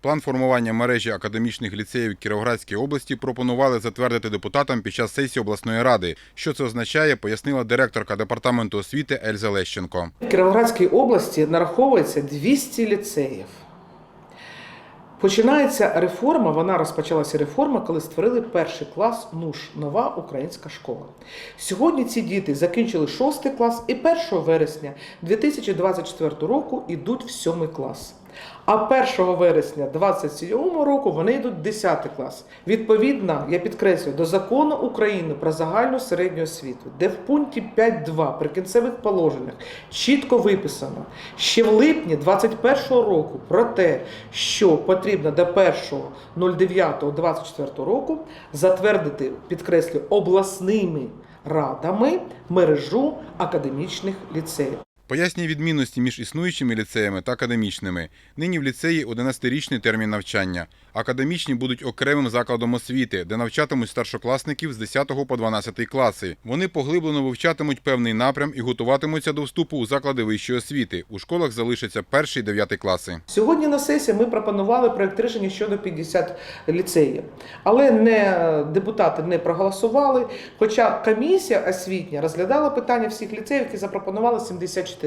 План формування мережі академічних ліцеїв Кіровоградської області пропонували затвердити депутатам під час сесії обласної ради. Що це означає, пояснила директорка департаменту освіти Ельза Лещенко. В Кіровоградській області нараховується 200 ліцеїв. Починається реформа, вона розпочалася реформа, коли створили перший клас НУШ нова українська школа. Сьогодні ці діти закінчили 6 клас і 1 вересня 2024 року йдуть в 7 клас. А 1 вересня 2027 року вони йдуть в 10 клас. Відповідно, я підкреслюю, до закону України про загальну середню освіту, де в пункті 5.2 при кінцевих положеннях чітко виписано ще в липні 2021 року про те, що потрібно до 1.09.24 року затвердити, підкреслюю, обласними радами мережу академічних ліцеїв. Пояснює відмінності між існуючими ліцеями та академічними. Нині в ліцеї 11-річний термін навчання. Академічні будуть окремим закладом освіти, де навчатимуть старшокласників з 10 по 12 класи. Вони поглиблено вивчатимуть певний напрям і готуватимуться до вступу у заклади вищої освіти. У школах залишаться перший 9 класи. Сьогодні на сесії ми пропонували проект рішення щодо 50 ліцеїв, але не депутати не проголосували. Хоча комісія освітня розглядала питання всіх ліцеїв, які запропонували 74.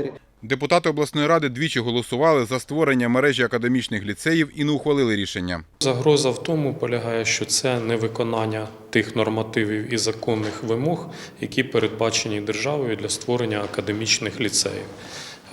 Депутати обласної ради двічі голосували за створення мережі академічних ліцеїв і не ухвалили рішення. Загроза в тому полягає, що це невиконання тих нормативів і законних вимог, які передбачені державою для створення академічних ліцеїв.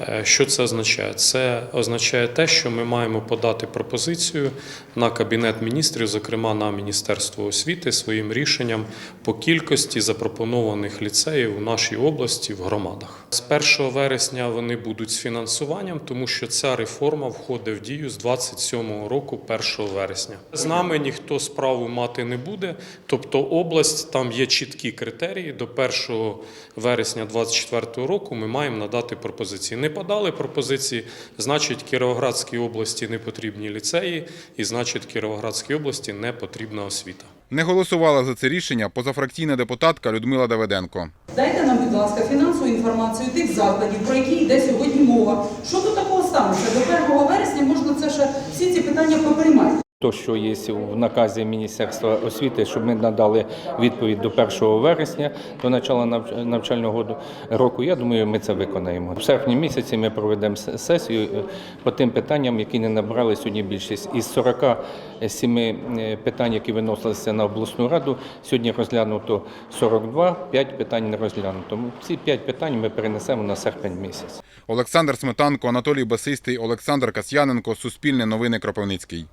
Е, Що це означає? Це означає те, що ми маємо подати пропозицію на Кабінет міністрів, зокрема на Міністерство освіти, своїм рішенням по кількості запропонованих ліцеїв у нашій області в громадах. З 1 вересня вони будуть з фінансуванням, тому що ця реформа входить в дію з 27 року, 1 вересня. З нами ніхто справу мати не буде. Тобто область там є чіткі критерії. До 1 вересня 2024 року ми маємо надати пропозиції. Не подали пропозиції, значить Кіровоградській області не потрібні ліцеї, і значить Кіровоградській області не потрібна освіта. Не голосувала за це рішення позафракційна депутатка Людмила Давиденко. Дайте нам, будь ласка, фінансову інформацію тих закладів, про які йде сьогодні мова. Що тут такого станеться? До 1 вересня можна це ще всі ці питання поприймати. То, що є в наказі Міністерства освіти, щоб ми надали відповідь до 1 вересня, до початку навчального року, я думаю, ми це виконаємо. В серпні місяці ми проведемо сесію е, по тим питанням, які не набрали сьогодні більшість. Із 47 е, питань, які виносилися на обласну раду, сьогодні розглянуто 42, 5 питань не розглянуто. Ці 5 питань ми перенесемо на серпень місяць. Олександр Сметанко, Анатолій Басистий, Олександр Касьяненко, Суспільне новини Кропивницький.